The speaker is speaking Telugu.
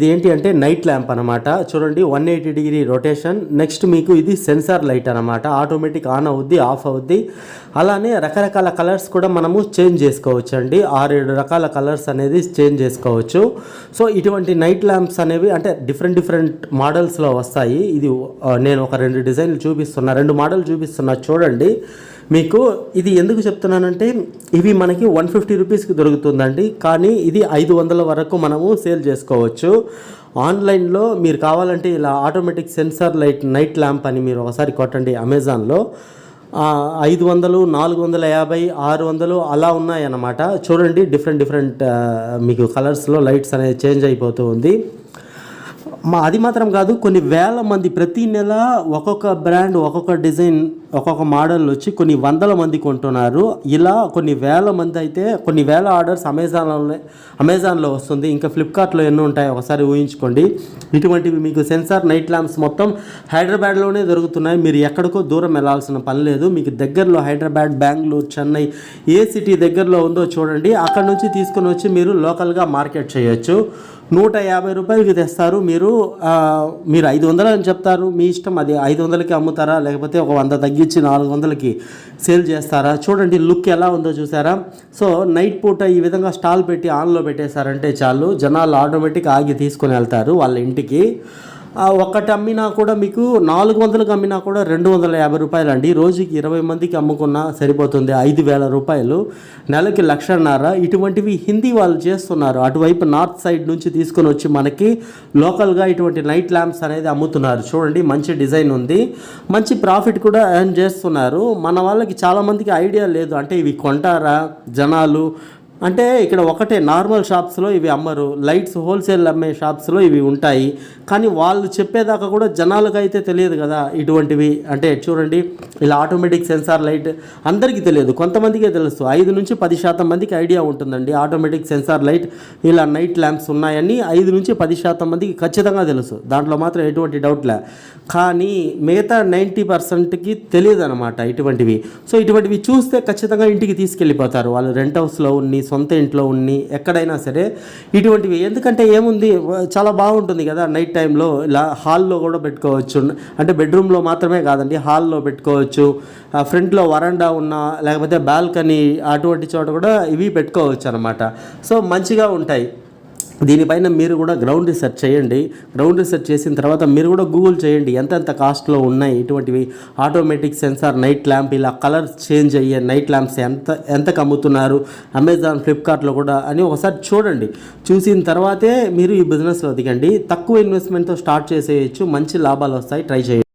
ఇది ఏంటి అంటే నైట్ ల్యాంప్ అనమాట చూడండి one eighty degree rotation. Next మీకు ఇది సెన్సార్ లైట్ అనమాట ఆటోమేటిక్ ఆన్ అవుద్ది ఆఫ్ అవుద్ది. అలానే రకరకాల కలర్స్ కూడా మనము చేంజ్ చేసుకోవచ్చు అండి ఆరేడు రకాల కలర్స్ అనేది చేంజ్ చేసుకోవచ్చు. సో ఇటువంటి నైట్ ల్యాంప్స్ అనేవి అంటే డిఫరెంట్ డిఫరెంట్ మోడల్స్లో వస్తాయి. ఇది నేను ఒక రెండు డిజైన్లు చూపిస్తున్నా రెండు మోడల్ చూపిస్తున్నా చూడండి. మీకు ఇది ఎందుకు చెప్తున్నానంటే ఇవి మనకి వన్ ఫిఫ్టీ రూపీస్కి దొరుకుతుందండి. కానీ ఇది ఐదు వందల వరకు మనము సేల్ చేసుకోవచ్చు. ఆన్లైన్లో మీరు కావాలంటే ఇలా automatic sensor light night lamp అని మీరు ఒకసారి కొట్టండి అమెజాన్లో. ఐదు వందలు నాలుగు వందల యాభై ఆరు వందలు అలా ఉన్నాయన్నమాట. చూడండి డిఫరెంట్ డిఫరెంట్ మీకు కలర్స్లో లైట్స్ అనేది చేంజ్ అయిపోతూ ఉంది. మా అది మాత్రం కాదు కొన్ని వేల మంది ప్రతి నెల ఒక్కొక్క బ్రాండ్ ఒక్కొక్క డిజైన్ ఒక్కొక్క మోడల్ వచ్చి కొన్ని వందల మంది కొంటున్నారు. ఇలా కొన్ని వేల మంది అయితే కొన్ని వేల ఆర్డర్స్ అమెజాన్లోనే అమెజాన్లో వస్తుంది. ఇంకా ఫ్లిప్కార్ట్లో ఎన్నో ఉంటాయి ఒకసారి ఊహించుకోండి. ఇటువంటివి మీకు సెన్సార్ నైట్ ల్యాంప్స్ మొత్తం హైదరాబాద్లోనే దొరుకుతున్నాయి. మీరు ఎక్కడికో దూరం వెళ్ళాల్సిన పని లేదు. మీకు దగ్గరలో హైదరాబాద్ బెంగళూరు చెన్నై ఏ సిటీ దగ్గరలో ఉందో చూడండి. అక్కడ నుంచి తీసుకొని వచ్చి మీరు లోకల్గా మార్కెట్ చేయొచ్చు. నూట యాభై రూపాయలకి తెస్తారు. మీరు మీరు ఐదు వందలు అని చెప్తారు. మీ ఇష్టం అది ఐదు వందలకి అమ్ముతారా? లేకపోతే ఒక వంద తగ్గించి నాలుగు వందలకి సేల్ చేస్తారా? చూడండి లుక్ ఎలా ఉందో చూసారా? సో నైట్ పూట ఈ విధంగా స్టాల్ పెట్టి ఆన్లో పెట్టేశారంటే చాలు. జనాలు ఆటోమేటిక్ ఆగి తీసుకొని వెళ్తారు వాళ్ళ ఇంటికి. ఒకటి ఒక్కటి అమ్మినా కూడా మీకు నాలుగు వందలకు అమ్మినా కూడా రెండు వందల యాభై రూపాయలు అండి రోజుకి ఇరవై మందికి అమ్ముకున్నా సరిపోతుంది ఐదు వేల రూపాయలు. నెలకి లక్షన్నర. ఇటువంటివి హిందీ వాళ్ళు చేస్తున్నారు. అటువైపు నార్త్ సైడ్ నుంచి తీసుకొని వచ్చి మనకి లోకల్గా ఇటువంటి నైట్ ల్యాంప్స్ అనేది అమ్ముతున్నారు. చూడండి మంచి డిజైన్ ఉంది. మంచి ప్రాఫిట్ కూడా ఎర్న్ చేస్తున్నారు. మన వాళ్ళకి చాలామందికి ఐడియా లేదు. అంటే ఇవి కొంటారా జనాలు? అంటే ఇక్కడ ఒకటే నార్మల్ షాప్స్లో ఇవి అమ్మరు లైట్స్ హోల్సేల్ అమ్మే షాప్స్లో ఇవి ఉంటాయి. కానీ వాళ్ళు చెప్పేదాకా కూడా జనాలకు అయితే తెలియదు కదా ఇటువంటివి. అంటే చూడండి ఇలా ఆటోమేటిక్ సెన్సార్ లైట్ అందరికీ తెలియదు కొంతమందికే తెలుసు. ఐదు నుంచి పది శాతం మందికి ఐడియా ఉంటుందండి ఆటోమేటిక్ సెన్సార్ లైట్ ఇలా నైట్ ల్యాంప్స్ ఉన్నాయని ఐదు నుంచి పది శాతం మందికి ఖచ్చితంగా తెలుసు. దాంట్లో మాత్రం ఎటువంటి డౌట్ లే. కానీ మిగతా నైంటీ పర్సెంట్కి తెలియదు అనమాట ఇటువంటివి. సో ఇటువంటివి చూస్తే ఖచ్చితంగా ఇంటికి తీసుకెళ్ళిపోతారు. వాళ్ళు రెంట్ హౌస్లో ఉన్ని సొంత ఇంట్లో ఉన్ని ఎక్కడైనా సరే ఇటువంటివి. ఎందుకంటే ఏముంది చాలా బాగుంటుంది కదా నైట్ టైంలో ఇలా హాల్లో కూడా పెట్టుకోవచ్చు. అంటే బెడ్రూమ్లో మాత్రమే కాదండి హాల్లో పెట్టుకోవచ్చు. ఫ్రంట్లో వరండా ఉన్న లేకపోతే బాల్కనీ అటువంటి చోట కూడా ఇవి పెట్టుకోవచ్చు అనమాట సో మంచిగా ఉంటాయి. దీనిపైన మీరు కూడా గ్రౌండ్ రీసెర్చ్ చేయండి. గ్రౌండ్ రీసెర్చ్ చేసిన తర్వాత మీరు కూడా గూగుల్ చేయండి. ఎంతెంత కాస్ట్లో ఉన్నాయి? ఇటువంటివి ఆటోమేటిక్ సెన్సార్ నైట్ ల్యాంప్ ఇలా కలర్ చేంజ్ అయ్యే నైట్ ల్యాంప్స్ ఎంత ఎంతకు అమ్ముతున్నారు అమెజాన్ ఫ్లిప్కార్ట్లో కూడా అని ఒకసారి చూడండి. చూసిన తర్వాతే మీరు ఈ బిజినెస్లో దిగండి. తక్కువ ఇన్వెస్ట్మెంట్తో స్టార్ట్ చేసేయచ్చు. మంచి లాభాలు వస్తాయి. ట్రై చేయండి.